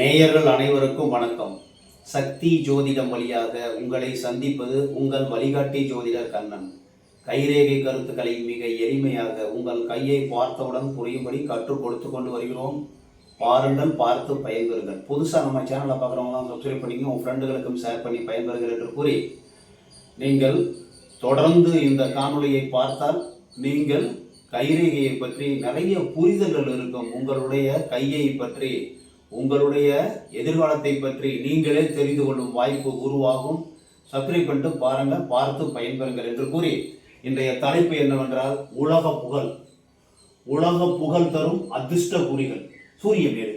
நேயர்கள் அனைவருக்கும் வணக்கம். சக்தி ஜோதிடம் வழியாக உங்களை சந்திப்பது உங்கள் வழிகாட்டி ஜோதிடர் கண்ணன். கைரேகை கருத்துக்களை மிக எளிமையாக உங்கள் கையை பார்த்தவுடன் புரியும்படி கற்றுக் கொடுத்து கொண்டு வருகிறோம். பாருங்கள் பார்த்து பயன்பெறுங்கள். புதுசாக நம்ம சேனலை பார்க்குறவங்களாம் சப்ஸ்கிரைப் பண்ணிங்க உங்கள் ஃப்ரெண்டுகளுக்கும் ஷேர் பண்ணி பயன்பெறுங்கள் என்று கூறி நீங்கள் தொடர்ந்து இந்த காணொலியை பார்த்தால் நீங்கள் கைரேகையை பற்றி நிறைய புரிதல்கள் இருக்கும். உங்களுடைய கையை பற்றி உங்களுடைய எதிர்காலத்தை பற்றி நீங்களே தெரிந்து கொள்ளும் வாய்ப்பு உருவாகும். சப்ஸ்கிரைப் பண்ணிட்டு பாருங்கள் பார்த்து பயன்பெறுங்கள் என்று கூறி இன்றைய தலைப்பு என்னவென்றால் உலக புகழ். உலக புகழ் தரும் அதிர்ஷ்ட குறிகள். சூரிய மேடு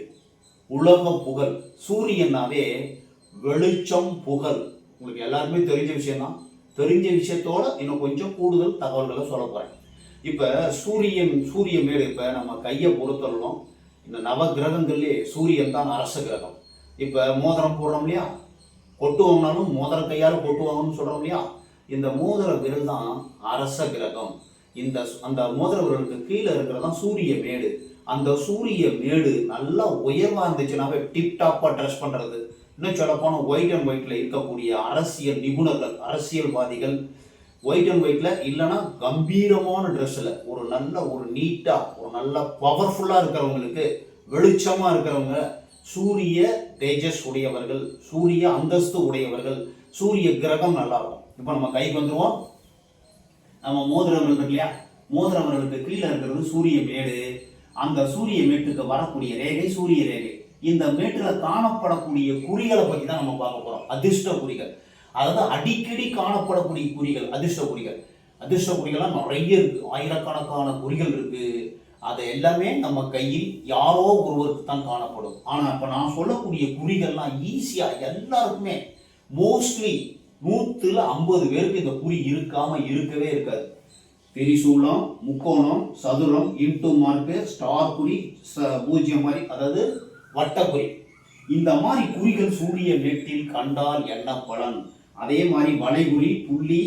உலக புகழ். சூரியனாவே வெளிச்சம் புகழ். உங்களுக்கு எல்லாருமே தெரிஞ்ச விஷயம்தான். தெரிஞ்ச விஷயத்தோட இன்னும் கொஞ்சம் கூடுதல் தகவல்களை சொல்ல போகிறேன் இப்போ சூரியன் சூரிய மேடு இப்போ நம்ம கையை பொறுத்தரலாம் இந்த நவ கிரகங்கள்லேயே சூரியன் தான் அரச கிரகம். இப்போ மோதிரம் போடுறோம் இல்லையா? கொட்டுவோம்னாலும் மோதிர கையால் கொட்டுவாங்கன்னு சொல்கிறோம் இல்லையா? இந்த மோதிர விரல் தான் அரச கிரகம். இந்த அந்த மோதிர விரலுக்கு கீழே இருக்கிறதான் சூரிய மேடு. அந்த சூரிய மேடு நல்லா உயர்வாக இருந்துச்சுனாவே டிப்டாப்பாக ட்ரெஸ் பண்ணுறது இன்னும் சொல்லப்போனால் ஒயிட் அண்ட் ஒயிட்டில் இருக்கக்கூடிய அரசியல் நிபுணர்கள் அரசியல்வாதிகள் ஒயிட் அண்ட் ஒயிட்ல இல்லைன்னா கம்பீரமான ட்ரெஸ்ஸில் ஒரு நல்ல ஒரு நீட்டா ஒரு நல்ல பவர்ஃபுல்லா இருக்கிறவங்களுக்கு வெளிச்சமா இருக்கிறவங்க சூரிய தேஜஸ் உடையவர்கள் சூரிய அந்தஸ்து உடையவர்கள் சூரிய கிரகம் நல்லா இருக்கும். இப்போ நம்ம கைக்கு வந்துருவோம். நம்ம மோதிரம் இருக்கு இல்லையா? மோதிரவர்களுக்கு கீழே இருக்கிறது சூரிய மேடு. அந்த சூரிய மேட்டுக்கு வரக்கூடிய ரேகை சூரிய ரேகை. இந்த மேட்டில் காணப்படக்கூடிய குறிகளை பற்றி தான் நம்ம பார்க்க போகிறோம் அதிர்ஷ்ட குறிகள். அதாவது அடிக்கடி காணப்படக்கூடிய குறிகள் அதிர்ஷ்ட குறிகள் அதிர்ஷ்ட குறிகள்லாம் நிறைய இருக்கு. ஆயிரக்கணக்கான குறிகள் இருக்கு. அது எல்லாமே நம்ம கையில் யாரோ ஒருவருக்கு தான் காணப்படும். ஆனால் இப்போ நான் சொல்லக்கூடிய குறிகள்லாம் ஈஸியா எல்லாருக்குமே மோஸ்ட்லி நூற்றுல ஐம்பது பேருக்கு இந்த குறி இருக்காம இருக்கவே இருக்காது. பெரிசூலம் முக்கோணம் சதுரம் இன்டு மார்க்கு ஸ்டார் குறி ச- பூஜ்ஜியம் மாதிரி அதாவது வட்டக்குறி. இந்த மாதிரி குறிகள் சூரிய மேட்டில் கண்டால் என்ன பலன்? அதே மாதிரி வளைகுறி புள்ளி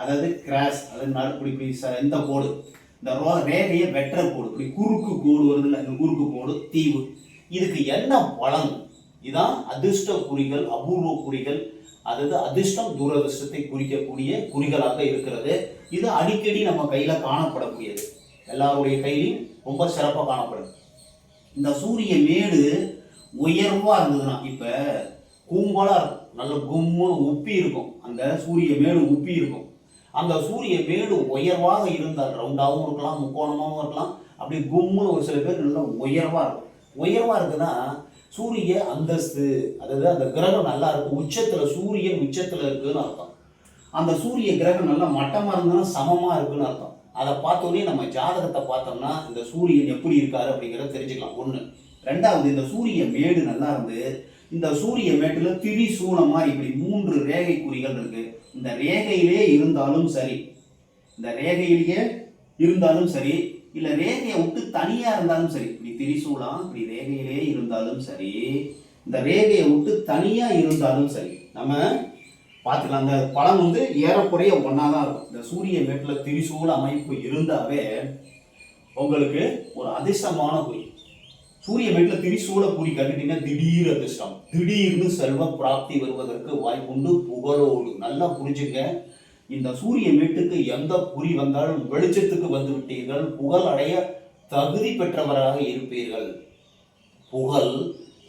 அதாவது கிராஸ் அதாவது நடுப்புடி இப்படி இந்த கோடு? இந்த ரோ ரேகையை வெட்டுற கோடு. இப்படி குறுக்கு கோடு வருதுல்ல இந்த குறுக்கு கோடு தீவு. இதுக்கு என்ன பலன் இதான் அதிர்ஷ்ட குறிகள் அபூர்வ குறிகள் அதாவது அதிர்ஷ்டம் துரதிர்ஷ்டத்தை குறிக்கக்கூடிய குறிகளாக இருக்கிறது. இது அடிக்கடி நம்ம கையில் காணப்படக்கூடியது. எல்லாருடைய கையிலையும் ரொம்ப சிறப்பாக காணப்படுது இந்த சூரிய மேடு உயர்வாக இருந்ததுன்னா இப்போ கும்பலா இருக்கும். நல்ல கும்முன்னு உப்பி இருக்கும். அந்த சூரிய மேடு உப்பி இருக்கும். அந்த சூரிய மேடு உயர்வாக இருந்தால் ரவுண்டாகவும் இருக்கலாம் முக்கோணமாகவும் இருக்கலாம். அப்படி கும்முன்னு ஒரு சில பேர் நல்லா உயர்வாக இருக்கும். உயர்வாக இருக்குன்னா சூரிய அந்தஸ்து அதாவது அந்த கிரகம் நல்லா இருக்கும். உச்சத்தில் சூரியன் உச்சத்தில் இருக்குதுன்னு அர்த்தம். அந்த சூரிய கிரகம் நல்லா மட்டமாக இருந்தாலும் சமமாக இருக்குதுன்னு அர்த்தம். அதை பார்த்தோன்னே நம்ம ஜாதகத்தை பார்த்தோம்னா இந்த சூரியன் எப்படி இருக்காரு அப்படிங்கிறத தெரிஞ்சுக்கலாம். ஒன்று ரெண்டாவது இந்த சூரிய மேடு நல்லா இருந்து இந்த சூரிய மேட்டுல திரி மாதிரி இப்படி மூன்று ரேகை குறிகள் இருக்கு. இந்த ரேகையிலே இருந்தாலும் சரி இந்த ரேகையிலேயே இருந்தாலும் சரி இல்லை ரேகையை விட்டு தனியாக இருந்தாலும் சரி இப்படி திரிசூலம் இப்படி ரேகையிலே இருந்தாலும் சரி இந்த ரேகையை விட்டு தனியாக இருந்தாலும் சரி நம்ம பார்த்துக்கலாம். அந்த படம் வந்து ஏறக்குறைய ஒன்றா தான் இருக்கும். இந்த சூரிய மேட்டில் திரிசூல அமைப்பு இருந்தாவே உங்களுக்கு ஒரு அதிர்ஷ்டமான குறி. சூரிய வீட்டில் திரிசூல கூறி கட்டிட்டீங்கன்னா திடீர் அதிர்ஷ்டம். திடீர்னு செல்வ பிராப்தி வருவதற்கு வாய்ப்புண்டு புகழோடு நல்லா புரிஞ்சுங்க. இந்த சூரிய வீட்டுக்கு எந்த குறி வந்தாலும் வெளிச்சத்துக்கு வந்து விட்டீர்கள். புகழ் அடைய தகுதி பெற்றவராக இருப்பீர்கள். புகழ்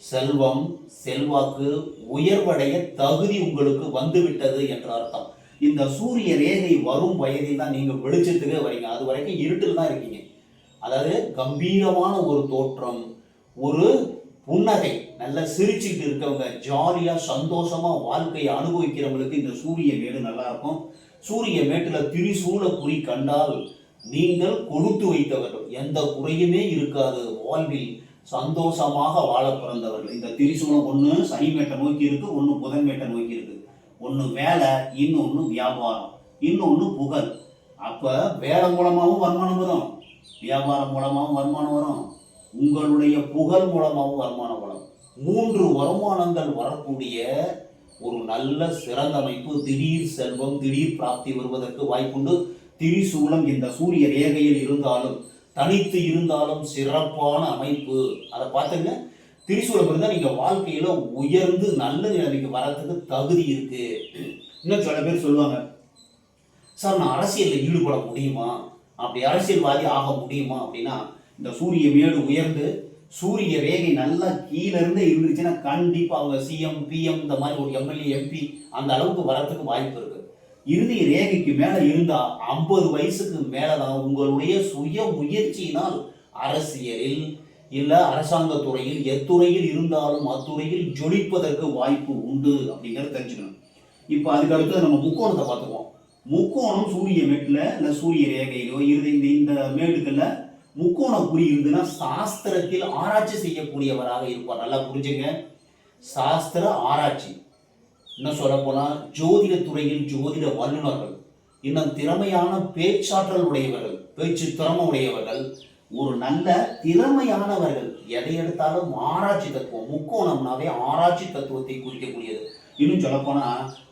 செல்வம் செல்வாக்கு உயர்வடைய தகுதி உங்களுக்கு வந்துவிட்டது என்ற அர்த்தம். இந்த சூரிய ரேகை வரும் வயதில் தான் நீங்கள் வெளிச்சத்துக்கு வரீங்க. அது வரைக்கும் இருட்டில் தான் இருக்கீங்க. அதாவது கம்பீரமான ஒரு தோற்றம். ஒரு புன்னகை நல்லா சிரிச்சுக்கிட்டு இருக்கவங்க ஜாலியாக சந்தோஷமாக வாழ்க்கையை அனுபவிக்கிறவங்களுக்கு இந்த சூரிய மேடு நல்லா இருக்கும். சூரிய மேட்டில் திரிசூல குறி கண்டால் நீங்கள் கொடுத்து வைத்தவர்கள் எந்த குறையுமே இருக்காது. வாழ்வில் சந்தோஷமாக வாழ பிறந்தவர்கள். இந்த திரிசூலம் ஒன்று சனி மேட்டை நோக்கி இருக்கு ஒன்று புதன் மேட்டை நோக்கி இருக்கு. ஒன்று வேலை இன்னொன்று வியாபாரம் இன்னொன்று புகழ். அப்போ வேலை மூலமாகவும் வருமானம் வரும். வியாபாரம் மூலமாகவும் வருமானம் வரும். உங்களுடைய புகழ் மூலமாகவும் வருமானம் வரும். மூன்று வருமானங்கள் வரக்கூடிய ஒரு நல்ல சிறந்த அமைப்பு. திடீர் செல்வம் திடீர் பிராப்தி வருவதற்கு வாய்ப்புண்டு. திரிசூலம் இந்த சூரிய ரேகையில் இருந்தாலும் தனித்து இருந்தாலும் சிறப்பான அமைப்பு. அதை பார்த்துங்க. திரிசூலம் இருந்தால் நீங்கள் வாழ்க்கையில் உயர்ந்து நல்ல நிலைமைக்கு வரத்துக்கு தகுதி இருக்கு. இன்னும் சில பேர் சொல்லுவாங்க சார் நான் அரசியலில் ஈடுபட முடியுமா? அப்படி அரசியல்வாதி ஆக முடியுமா? அப்படின்னா இந்த சூரிய மேடு உயர்ந்து சூரிய ரேகை நல்லா கீழே இருந்துச்சுன்னா கண்டிப்பாக அவங்க சிஎம் பிஎம் இந்த மாதிரி ஒரு எம்எல்ஏ எம்பி அந்த அளவுக்கு வரத்துக்கு வாய்ப்பு இருக்கு. இறுதி ரேகைக்கு மேலே இருந்தால் ஐம்பது வயசுக்கு மேலே தான் உங்களுடைய சுய முயற்சியினால் அரசியலில் இல்லை அரசாங்க துறையில் எத்துறையில் இருந்தாலும் அத்துறையில் ஜொலிப்பதற்கு வாய்ப்பு உண்டு அப்படிங்கிறத தெரிஞ்சுக்கணும். இப்போ அதுக்கு அடுத்து நம்ம முக்கோணத்தை பார்த்துக்குவோம். முக்கோணம் சூரிய மேட்டில் இல்லை சூரிய ரேகையிலோ இறுதி இந்த இந்த மேடுகளில் முக்கோண குறி இருந்ததுன்னா சாஸ்திரத்தில் ஆராய்ச்சி செய்யக்கூடியவராக இருப்பார். நல்லா புரிஞ்சுங்க. சாஸ்திர ஆராய்ச்சி. இன்னும் சொல்ல போனால் ஜோதிட துறையில் ஜோதிட வல்லுநர்கள். இன்னும் திறமையான பேச்சாற்றல் உடையவர்கள் பேச்சு திறமை உடையவர்கள் ஒரு நல்ல திறமையானவர்கள். எதை எடுத்தாலும் ஆராய்ச்சி தத்துவம் முக்கோணம்னாவே ஆராய்ச்சி தத்துவத்தை குறிக்கக்கூடியது. இன்னும் சொல்லப்போனா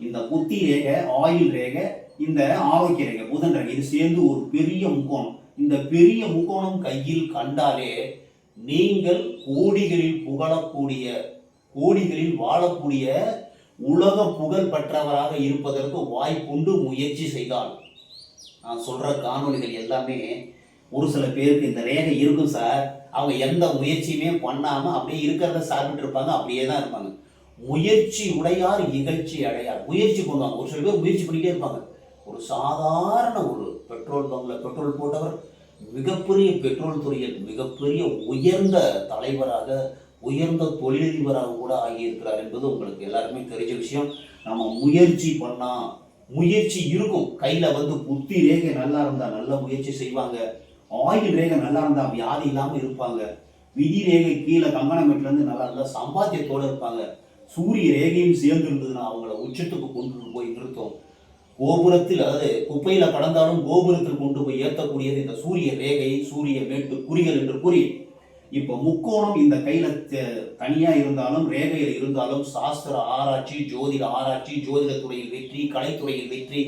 இந்த புத்தி ரேகை ஆயுள் ரேகை இந்த ஆரோக்கிய ரேகை புதன் ரேகை இது சேர்ந்து ஒரு பெரிய முக்கோணம். இந்த பெரிய முகோணம் கையில் கண்டாலே நீங்கள் கோடிகளில் புகழக்கூடிய கோடிகளில் வாழக்கூடிய உலக புகழ் பெற்றவராக இருப்பதற்கு வாய்ப்புண்டு முயற்சி செய்தால். நான் சொல்ற காணொளிகள் எல்லாமே ஒரு சில பேருக்கு இந்த ரேகை இருக்கும் சார். அவங்க எந்த முயற்சியுமே பண்ணாம அப்படியே இருக்கிறத சாப்பிட்டு இருப்பாங்க அப்படியே தான் இருப்பாங்க. முயற்சி உடையார் இகழ்ச்சி அடையார். முயற்சி பண்ணுவாங்க. ஒரு சில பேர் முயற்சி பண்ணிட்டே இருப்பாங்க. ஒரு சாதாரண ஒரு பெட்ரோல் பங்கில் பெட்ரோல் போட்டவர் மிகப்பெரிய பெட்ரோல் துறையில் மிகப்பெரிய உயர்ந்த தலைவராக உயர்ந்த தொழிலதிபராக கூட ஆகியிருக்கிறார் என்பது உங்களுக்கு எல்லாருமே தெரிஞ்ச விஷயம். நம்ம முயற்சி பண்ணால் முயற்சி இருக்கும். கையில் வந்து புத்தி ரேகை நல்லா இருந்தால் நல்ல முயற்சி செய்வாங்க. ஆயில் ரேகை நல்லா இருந்தால் வியாதி இல்லாமல் இருப்பாங்க. விதி ரேகை கீழே கங்கணமெட்ல நல்லா இருந்தால் சம்பாத்தியத்தோட இருப்பாங்க. சூரிய ரேகையும் சேர்ந்து இருந்ததுன்னா அவங்கள உச்சத்துக்கு கொண்டு போய் நிறுத்தும். கோபுரத்தில் அதாவது குப்பையில கடந்தாலும் கோபுரத்தில் கொண்டு போய் ஏற்றக்கூடியது இந்த சூரிய ரேகை சூரிய மேட்டு குறிகள் என்று கூறி இப்போ முக்கோணம் இந்த கையில தனியா இருந்தாலும் ரேகையில் இருந்தாலும் சாஸ்திர ஆராய்ச்சி ஜோதிட ஆராய்ச்சி ஜோதிட துறையில் வெற்றி கலைத்துறையில் வெற்றி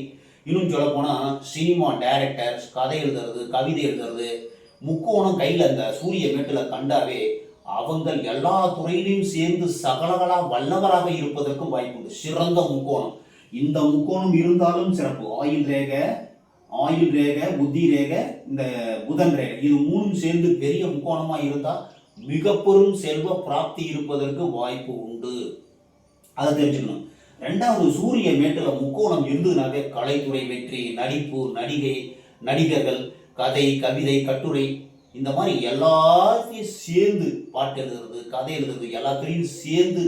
இன்னும் சொல்ல போனா சினிமா டைரக்டர் கதை எழுதுறது கவிதை எழுதுறது முக்கோணம் கையில இந்த சூரிய மேட்டுல கண்டாவே அவங்க எல்லா துறையிலையும் சேர்ந்து சகலகலா வல்லவராக இருப்பதற்கும் வாய்ப்புண்டு. சிறந்த முக்கோணம். இந்த முக்கோணம் இருந்தாலும் சிறப்பு. ஆயுள் ரேகை ஆயுள் ரேகை புத்தி ரேகை இந்த புதன் ரேகை. இது மூணும் சேர்ந்து பெரிய முக்கோணமா இருந்தால் மிக பெரும் செல்வ பிராப்தி இருப்பதற்கு வாய்ப்பு உண்டு. அதை தெரிஞ்சுக்கணும். ரெண்டாவது சூரிய மேட்டில் முக்கோணம் இருந்ததுனாவே கலைத்துறை வெற்றி நடிப்பு நடிகை நடிகர்கள் கதை கவிதை கட்டுரை இந்த மாதிரி எல்லாத்தையும் சேர்ந்து பாட்டு எழுதுறது கதை எழுதுறது எல்லாத்துலேயும் சேர்ந்து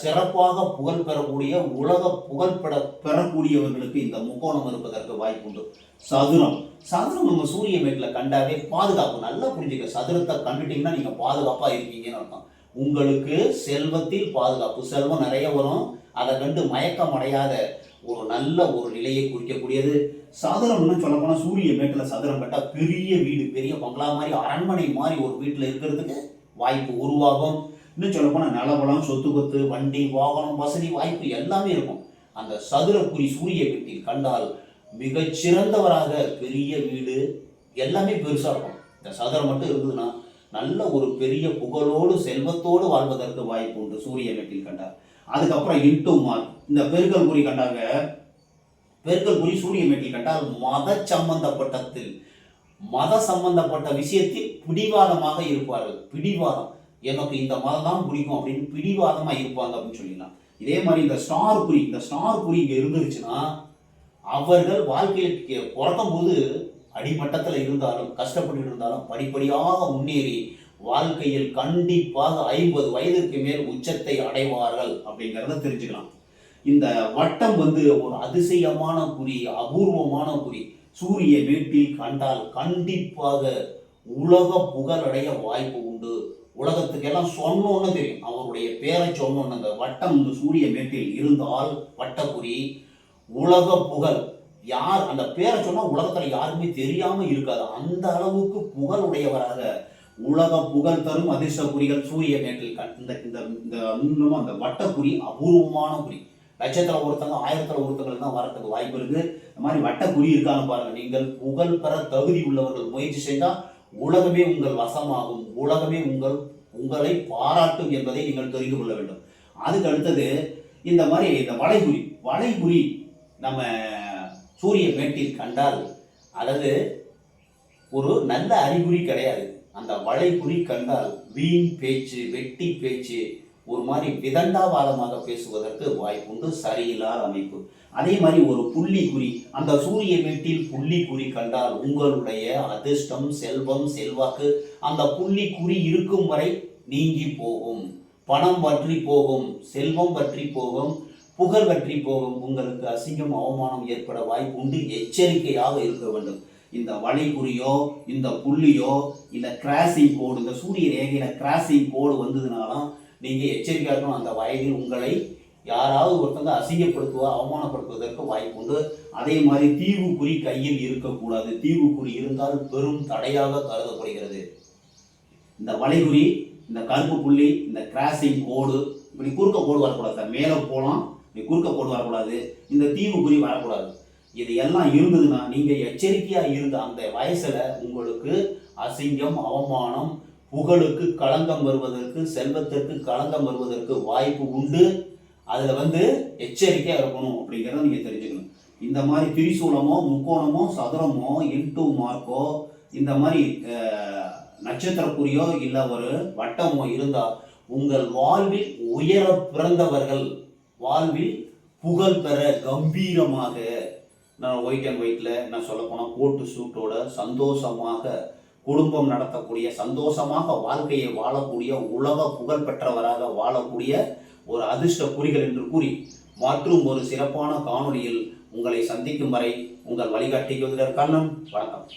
சிறப்பாக புகழ் பெறக்கூடிய உலக புகழ் பெற பெறக்கூடியவர்களுக்கு இந்த முக்கோணம் இருப்பதற்கு வாய்ப்பு உண்டு சதுரம். சதுரம் நம்ம சூரிய மேட்டில் கண்டாவே பாதுகாப்பு நல்லா புரிஞ்சுக்க. சதுரத்தை கண்டுட்டிங்கன்னா நீங்கள் பாதுகாப்பாக இருக்கீங்கன்னு அர்த்தம். உங்களுக்கு செல்வத்தில் பாதுகாப்பு செல்வம் நிறைய வரும். அதை கண்டு மயக்கம் அடையாத ஒரு நல்ல ஒரு நிலையை குறிக்கக்கூடியது. சதுரம்னு சொல்ல சூரிய மேட்டில் சதுரம் கட்டால் பெரிய வீடு பெரிய பங்களா மாதிரி அரண்மனை மாதிரி ஒரு வீட்டில் இருக்கிறதுக்கு வாய்ப்பு உருவாகும். இன்னும் சொல்ல போனா சொத்து கொத்து வண்டி வாகனம் வசதி வாய்ப்பு எல்லாமே இருக்கும். அந்த சதுரக்குறி சூரிய வீட்டில் கண்டால் மிகச்சிறந்தவராக பெரிய வீடு எல்லாமே பெருசாக இருக்கும். இந்த சதுரம் மட்டும் இருந்ததுன்னா நல்ல ஒரு பெரிய புகழோடு செல்வத்தோடு வாழ்வதற்கு வாய்ப்பு உண்டு சூரிய வீட்டில் கண்டார் அதுக்கப்புறம் இன்டூ மார்க் இந்த பெருக்கல் குறி கண்டாங்க. பெருக்கல் குறி சூரிய மேட்டில் கண்டால் மத சம்பந்தப்பட்டத்தில் மத சம்பந்தப்பட்ட விஷயத்தில் பிடிவாதமாக இருப்பார்கள். பிடிவாதம். எனக்கு இந்த மதம் தான் பிடிக்கும் அப்படின்னு பிடிவாதமாக இருப்பாங்க அப்படின்னு சொல்லிடலாம். இதே மாதிரி இந்த ஸ்டார் குறி இந்த ஸ்டார் குறி இங்கே இருந்துருச்சுன்னா அவர்கள் வாழ்க்கையில் பிறக்கும் போது அடிமட்டத்தில் இருந்தாலும் கஷ்டப்பட்டு இருந்தாலும் படிப்படியாக முன்னேறி வாழ்க்கையில் கண்டிப்பாக ஐம்பது வயதிற்கு மேல் உச்சத்தை அடைவார்கள் அப்படிங்கிறத தெரிஞ்சுக்கலாம். இந்த வட்டம் வந்து ஒரு அதிசயமான குறி அபூர்வமான குறி. சூரிய வீட்டில் கண்டால் கண்டிப்பாக உலக புகழடைய வாய்ப்பு உண்டு. உலகத்துக்கெல்லாம் சொன்னோன்னு தெரியும். அவருடைய பேரை சொன்னோன்னு அந்த வட்டம் இந்த சூரிய மேட்டில் இருந்தால் வட்டக்குறி உலக புகழ். யார் அந்த பேரை சொன்னால் உலகத்தில் யாருமே தெரியாமல் இருக்காது. அந்த அளவுக்கு புகழ் உடையவராக உலக புகழ் தரும் அதிர்ஷ்ட குறிகள் சூரிய மேட்டில் இந்த இந்த இந்த இன்னமும் அந்த வட்டக்குறி அபூர்வமான குறி. லட்சத்தில் ஒருத்தங்க ஆயிரத்தில் ஒருத்தங்கள் தான் வரத்துக்கு வாய்ப்பு இருக்குது இந்த மாதிரி வட்டக்குறி இருக்கான்னு பாருங்கள் நீங்கள் புகழ் பெற தகுதி உள்ளவர்கள் முயற்சி செய்தால் உலகமே உங்கள் வசமாகும். உலகமே உங்கள் உங்களை பாராட்டும் என்பதை நீங்கள் தெரிந்து கொள்ள வேண்டும். அதுக்கு அடுத்தது இந்த மாதிரி இந்த வளைகுறி வளைகுறி நம்ம சூரிய மேட்டில் கண்டால் அதாவது ஒரு நல்ல அறிகுறி கிடையாது. அந்த வளைகுறி கண்டால் வீண் பேச்சு வெட்டி பேச்சு ஒரு மாதிரி விதண்டாவாதமாக பேசுவதற்கு வாய்ப்புண்டு சரியில்லாத அமைப்பு. அதே மாதிரி ஒரு புள்ளி குறி அந்த சூரிய வீட்டில் புள்ளி குறி கண்டால் உங்களுடைய அதிர்ஷ்டம் செல்வம் செல்வாக்கு அந்த புள்ளி குறி இருக்கும் வரை நீங்கி போகும். பணம் பற்றி போகும் செல்வம் பற்றி போகும் புகழ் பற்றி போகும். உங்களுக்கு அசிங்கம் அவமானம் ஏற்பட வாய்ப்பு உண்டு எச்சரிக்கையாக இருக்க வேண்டும். இந்த வளைகுறியோ இந்த புள்ளியோ இந்த கிராசிங் கோடு இந்த சூரிய ரேகையில் கிராசிங் கோடு வந்ததுனாலும் நீங்கள் எச்சரிக்கையாக இருக்கணும் அந்த வயதில் உங்களை யாராவது ஒருத்தங்க அசிங்கப்படுத்துவா அவமானப்படுத்துவதற்கு வாய்ப்பு உண்டு. அதே மாதிரி தீவு குறி கையில் இருக்கக்கூடாது. தீவு குறி இருந்தால் பெரும் தடையாக கருதப்படுகிறது. இந்த வளைகுறி இந்த கருப்பு புள்ளி இந்த கிராசிங் கோடு இப்படி குறுக்க கோடு வரக்கூடாது சார். மேலே போகலாம் இப்படி குறுக்க கோடு வரக்கூடாது. இந்த தீவு குறி வரக்கூடாது. இது எல்லாம் இருந்ததுன்னா நீங்கள் எச்சரிக்கையாக இருந்த அந்த வயசில் உங்களுக்கு அசிங்கம் அவமானம் புகழுக்கு களங்கம் வருவதற்கு செல்வத்திற்கு களங்கம் வருவதற்கு வாய்ப்பு உண்டு. அதில் வந்து எச்சரிக்கையாக இருக்கணும் அப்படிங்கிறத நீங்கள் தெரிஞ்சுக்கணும். இந்த மாதிரி திரிசூலமோ முக்கோணமோ சதுரமோ இன்டூ மார்க்கோ இந்த மாதிரி நட்சத்திரக்குறியோ இல்லை ஒரு வட்டமோ இருந்தால் உங்கள் வாழ்வில் உயர பிறந்தவர்கள் வாழ்வில் புகழ் பெற கம்பீரமாக நான் ஒயிட் அண்ட் ஒயிட்டில் நான் சொல்லப்போனால் கோட்டு சூட்டோட சந்தோஷமாக குடும்பம் நடத்தக்கூடிய சந்தோஷமாக வாழ்க்கையை வாழக்கூடிய உலக புகழ் பெற்றவராக வாழக்கூடிய ஒரு அதிர்ஷ்ட குறிகள் என்று கூறி மற்றும் ஒரு சிறப்பான காணொளியில் உங்களை சந்திக்கும் வரை உங்கள் வழிகாட்டி ஜோதிடர் வணக்கம்.